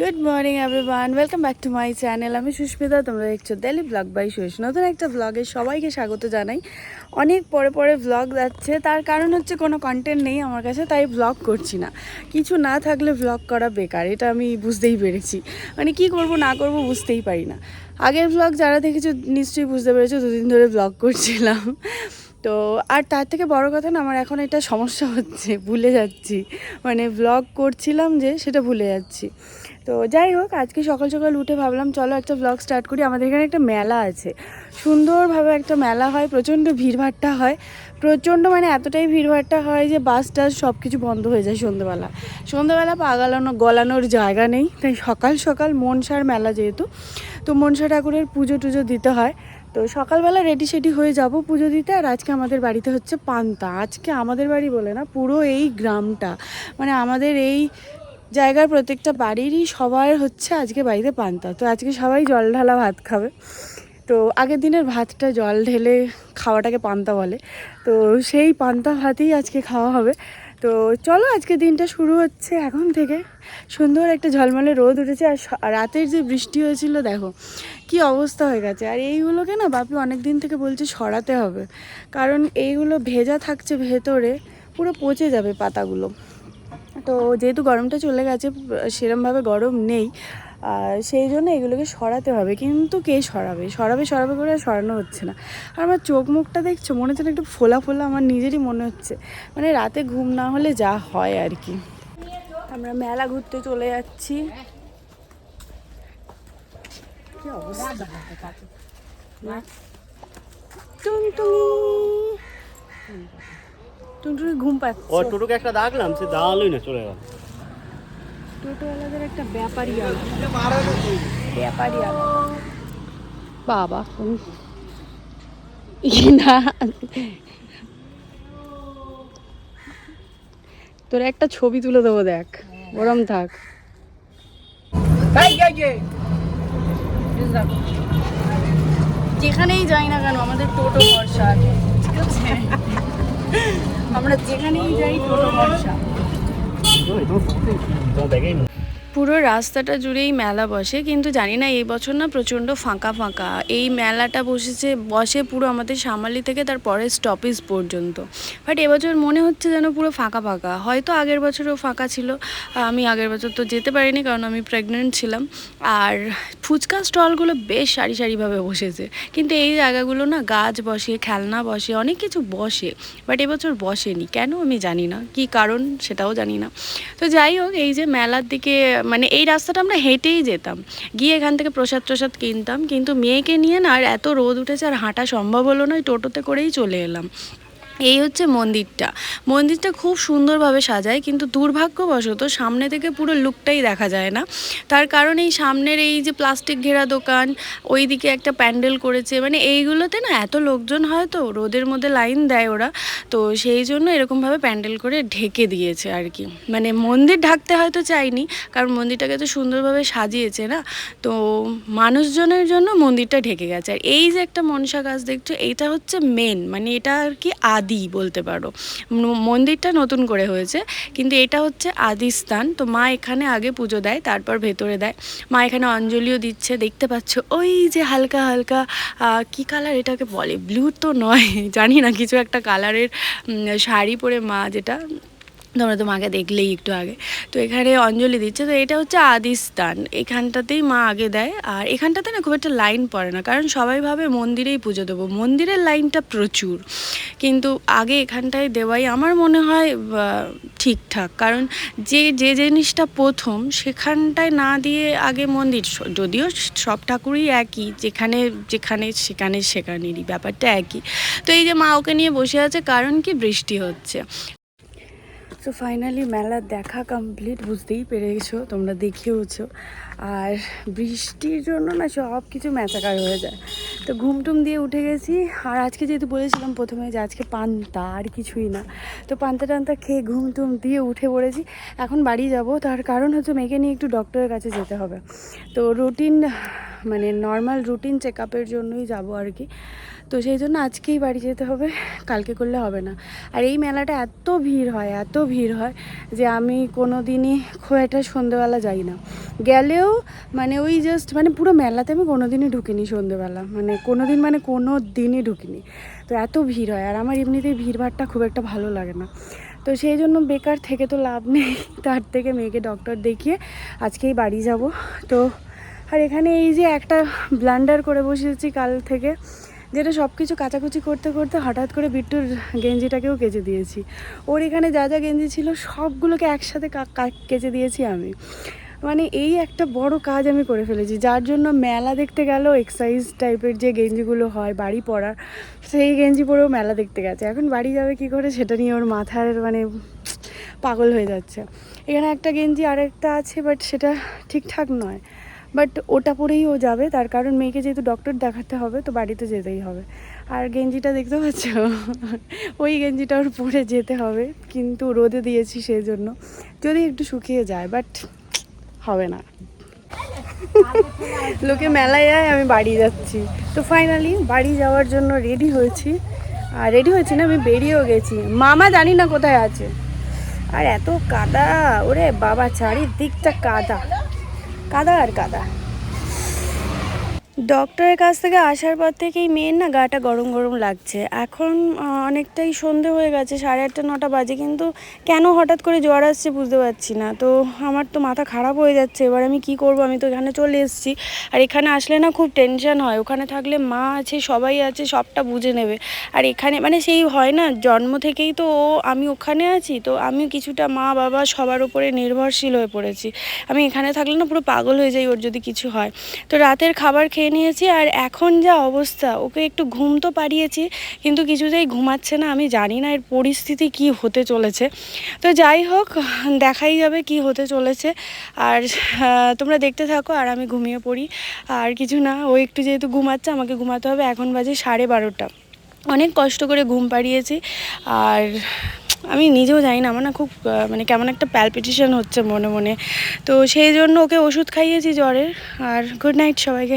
Good morning everyone welcome back to my channel আমি সুস্মিতা, তোমরা দেখছ ডেলি ব্লগ বাই সুস নতুন একটা ব্লগে সবাইকে স্বাগত জানাই। অনেক পরে পরে ব্লগ যাচ্ছে। তার কারণ হচ্ছে কোনো কন্টেন্ট নেই আমার কাছে, তাই ব্লগ করছি না। কিছু না থাকলে ব্লগ করা বেকার, এটা আমি বুঝতেই পেরেছি। মানে কি করব, না করব বুঝতেই পারি না। আগের ব্লগ যারা দেখেছ, নিশ্চয়ই বুঝতে পেরেছ, দুদিন ধরে ব্লগ করছিলাম। তো, আর তার থেকে বড় কথা না, আমার এখন এটা সমস্যা হচ্ছে, ভুলে যাচ্ছি। মানে ব্লগ করছিলাম যে, সেটা ভুলে যাচ্ছি। তো যাই হোক, আজকে সকাল সকাল উঠে ভাবলাম, চলো একটা ব্লগ স্টার্ট করি। আমাদের এখানে একটা মেলা আছে। সুন্দরভাবে একটা মেলা হয়, প্রচণ্ড ভিড়ভাট্টা হয়। প্রচণ্ড মানে এতটাই ভিড়ভাট্টা হয় যে বাস টাস সব কিছু বন্ধ হয়ে যায় সন্ধ্যেবেলা। সন্ধ্যেবেলা পা গালানো গলানোর জায়গা নেই। তাই সকাল সকাল মনসার মেলা যেহেতু, তো মনসা ঠাকুরের পুজো টুজো দিতে হয়। তো সকালবেলা রেডি সেডি হয়ে যাব পুজো দিতে। আর আজকে আমাদের বাড়িতে হচ্ছে পান্তা। আজকে আমাদের বাড়ি বলে না, পুরো এই গ্রামটা। মানে আমাদের এই জায়গার প্রত্যেকটা বাড়িরই সবার হচ্ছে আজকে বাড়িতে পান্তা। তো আজকে সবাই জল ঢালা ভাত খাবে। তো আগের দিনের ভাতটা জল ঢেলে খাওয়াটাকে পান্তা বলে। তো সেই পান্তা ভাতেই আজকে খাওয়া হবে। তো চলো আজকে দিনটা শুরু হচ্ছে এখন থেকে। সুন্দর একটা ঝলমলে রোদ উঠেছে আর রাতের যে বৃষ্টি হয়েছিল, দেখো কি অবস্থা হয়ে গেছে। আর এইগুলোকে না বাপি অনেক দিন থেকে বলছে সরাতে হবে। কারণ এইগুলো ভেজা থাকছে ভেতরে, পুরো পচে যাবে পাতাগুলো। তো যেহেতু গরমটা চলে গেছে সেরমভাবে গরম নেই সেই জন্য এগুলোকে সরাতে হবে। কিন্তু কে সরাবে? সরাবে সরাবে করে সরানো হচ্ছে না। আর আমার চোখ মুখটা দেখছ? মনে হচ্ছে একটু ফোলা ফোলা, আমার নিজেরই মনে হচ্ছে। মানে রাতে ঘুম না হলে যা হয় আর কি। আমরা মেলা ঘুরতে চলে যাচ্ছি। কি অবস্থা? টুনটুনি ঘুম ও পাচ্ছে টোটোকে একটা ডাকলাম সে দাঁড়ালোই না চলে গেল। টোটোওয়ালাদের একটা ব্যাপারই আলাদা। ব্যাপারই আলাদা। বাবা না। তোর একটা ছবি তুলে দেবো দেখ। গরম থাক। যেখানেই যাই না কেন আমাদের টোটো ঠিক আছে। আমরা যেখানেই যাই টোটো ভরসা। পুরো রাস্তাটা জুড়েই মেলা বসে, কিন্তু জানি না এই বছর না প্রচণ্ড ফাঁকা ফাঁকা। এই মেলাটা বসেছে, বসে পুরো আমাদের সামালি থেকে তার পরের স্টপেজ পর্যন্ত। বাট এবছর মনে হচ্ছে যেন পুরো ফাঁকা ফাঁকা। হয়তো আগের বছরও ফাঁকা ছিল। আমি আগের বছর তো যেতে পারিনি কারণ আমি প্রেগনেন্ট ছিলাম। আর ফুচকা স্টলগুলো বেশ সারি সারিভাবে বসেছে। কিন্তু এই জায়গাগুলো না গাছ বসে, খেলনা বসে, অনেক কিছু বসে। বাট এবছর বসেনি। কেন আমি জানি না। কি কারণ সেটাও জানি না। তো যাই হোক, এই যে মেলার দিকে মানে এই রাস্তাটা আমরা হেঁটেই যেতাম। গিয়ে এখান থেকে প্রসাদ প্রসাদ কিনতাম, কিন্তু মেয়েকে নিয়ে না আর এত রোদ উঠেছে আর হাঁটা সম্ভব হলো না, ওই টোটোতে করেই চলে এলাম। এই হচ্ছে মন্দিরটা। মন্দিরটা খুব সুন্দরভাবে সাজায়, কিন্তু দুর্ভাগ্যবশত সামনে থেকে পুরো লুকটাই দেখা যায় না। তার কারণ এই সামনের এই যে প্লাস্টিক ঘেরা দোকান ওই দিকে একটা প্যান্ডেল করেছে মানে এইগুলোতে না এত লোকজন হয় তো, রোদের মধ্যে লাইন দেয় ওরা। তো সেই জন্য এরকমভাবে প্যান্ডেল করে ঢেকে দিয়েছে আর কি। মানে মন্দির ঢাকতে হয়তো চাইনি, কারণ মন্দিরটাকে তো সুন্দরভাবে সাজিয়েছে না। তো মানুষজনের জন্য মন্দিরটা ঢেকে গেছে। আর এই যে একটা মনসা গাছ দেখছ, এইটা হচ্ছে মেন মানে এটা আর কি আদি। বলতে পারো। মন্দিরটা নতুন করে হয়েছে, কিন্তু এটা হচ্ছে আদি স্থান। তো মা এখানে আগে পুজো দেয়, তারপর ভেতরে দেয়। মা এখানে অঞ্জলিও দিচ্ছে, দেখতে পাচ্ছ, ওই যে হালকা হালকা কি কালার এটাকে বলে? ব্লু তো নয়, জানি না, কিছু একটা কালারের শাড়ি পরে মা যেটা তোমরা তো মাকে দেখলেই একটু আগে। তো এখানে অঞ্জলি দিচ্ছে। তো এটা হচ্ছে আদি স্থান এখানটাতেই মা আগে দেয়। আর এখানটাতে না খুব একটা লাইন পড়ে না। কারণ সবাই ভাবে মন্দিরেই পুজো দেবো। মন্দিরের লাইনটা প্রচুর। কিন্তু আগে এখানটায় দেওয়াই আমার মনে হয় ঠিকঠাক। কারণ যে যে জিনিসটা প্রথম, সেখানটায় না দিয়ে আগে মন্দির। যদিও সব ঠাকুরই একই। যেখানে যেখানে, সেখানে, সেখানেরই। ব্যাপারটা একই। তো এই যে মা ওকে নিয়ে বসে আছে, কারণ কি বৃষ্টি হচ্ছে। তো ফাইনালি মেলার দেখা কমপ্লিট বুঝতেই পেরেছ, তোমরা দেখিয়েওছো। আর বৃষ্টির জন্য না সব কিছু ম্যাচাকার হয়ে যায়। তো ঘুম টুম দিয়ে উঠে গেছি। আর আজকে যেহেতু বলেছিলাম প্রথমে যে আজকে পান্তা, আর কিছুই না। তো পান্তা টান্তা খেয়ে ঘুম টুম দিয়ে উঠে পড়েছি। এখন বাড়ি যাব, তার কারণ হচ্ছে মেয়েকে নিয়ে একটু ডক্টরের কাছে যেতে হবে। তো রুটিন মানে নর্মাল রুটিন চেক জন্যই যাব আর কি। তো সেই জন্য আজকেই বাড়ি যেতে হবে, কালকে করলে হবে না। আর এই মেলাটা এত ভিড় হয়, এত ভিড় হয় যে আমি কোনো দিনই খুব একটা সন্ধেবেলা যাই না। গেলেও মানে ওই জাস্ট মানে পুরো মেলাতে আমি কোনো দিনই ঢুকিনি সন্ধেবেলা মানে কোনো দিন মানে কোনো দিনই ঢুকিনি। তো এত ভিড় হয়, আর আমার এমনিতেই ভিড় ভাড়টা খুব একটা ভালো লাগে না। তো সেই জন্য বেকার থেকে তো লাভ নেই, তার থেকে মেয়েকে ডক্টর দেখিয়ে আজকেই বাড়ি যাব। তো আর এখানে এই যে একটা ব্লান্ডার করে বসেছি কাল থেকে যেটা সব কিছু কাচাকুচি করতে করতে হঠাৎ করে বিট্টুর গেঞ্জিটাকেও কেচে দিয়েছি। ওর এখানে যা যা গেঞ্জি ছিল সবগুলোকে একসাথে কেচে দিয়েছি আমি। মানে এই একটা বড় কাজ আমি করে ফেলেছি। যার জন্য মেলা দেখতে গেলেও এক্সারসাইজ টাইপের যে গেঞ্জিগুলো হয়, বাড়ি পরার, সেই গেঞ্জি পরেও মেলা দেখতে গেছে। এখন বাড়ি যাবে কি করে সেটা নিয়ে ওর মাথার মানে পাগল হয়ে যাচ্ছে। এখানে একটা গেঞ্জি আরেকটা আছে বাট সেটা ঠিকঠাক নয়। বাট ওটা পরেই ও যাবে। তার কারণ মেয়েকে যেহেতু ডক্টর দেখাতে হবে, তো বাড়িতে যেতেই হবে। আর গেঞ্জিটা দেখতে পাচ্ছ? ওই গেঞ্জিটা ওর পরে যেতে হবে। কিন্তু রোদে দিয়েছি সেই জন্য যদি একটু শুকিয়ে যায় বাট হবে না। লোকে মেলায় যায় আমি বাড়ি যাচ্ছি। তো ফাইনালি বাড়ি যাওয়ার জন্য রেডি হয়েছি। আর রেডি হয়েছি না, আমি বেরিয়েও গেছি। মামা জানি না কোথায় আছে। আর এত কাদা, ওরে বাবা, চারিদিকটা কাদা। কাদা আর কাদা। ডক্টরের কাছ থেকে আসার পর থেকেই মেয়ের না গাটা গরম গরম লাগছে। এখন অনেকটাই সন্ধে হয়ে গেছে, সাড়ে আটটা, নটা বাজে, কিন্তু কেন হঠাৎ করে জ্বর আসছে বুঝতে পারছি না। তো আমার তো মাথা খারাপ হয়ে যাচ্ছে, এবার আমি কি করব? আমি তো এখানে চলে এসেছি। আর এখানে আসলে না খুব টেনশন হয়। ওখানে থাকলে মা আছে, সবাই আছে, সবটা বুঝে নেবে। আর এখানে মানে সেই হয় না, জন্ম থেকেই তো ও, আমি ওখানে আছি, তো আমি কিছুটা মা, বাবা সবার উপরে নির্ভরশীল হয়ে পড়েছি। আমি এখানে থাকলে না পুরো পাগল হয়ে যাই, ওর যদি কিছু হয়। তো রাতের খাবার খেয়ে নিয়েছি আর এখন যা অবস্থা, ওকে একটু ঘুম তো পাড়িয়েছি, কিন্তু কিছুতেই ঘুমাচ্ছে না, আমি জানি না এর পরিস্থিতি কি হতে চলেছে। তো যাই হোক, দেখাই যাবে কি হতে চলেছে। আর তোমরা দেখতে থাকো আর আমি ঘুমিয়ে পড়ি। আর কিছু না, ও একটু যেহেতু ঘুমাচ্ছে, আমাকে ঘুমাতে হবে। এখন বাজে সাড়ে বারোটা। অনেক কষ্ট করে ঘুম পাড়িয়েছি। আর আমি নিজেও জানি না, আমার না খুব মানে কেমন একটা প্যালপিটেশন হচ্ছে মনে মনে। তো সেই জন্য ওকে ওষুধ খাইয়েছি জ্বরের। আর গুড নাইট সবাইকে।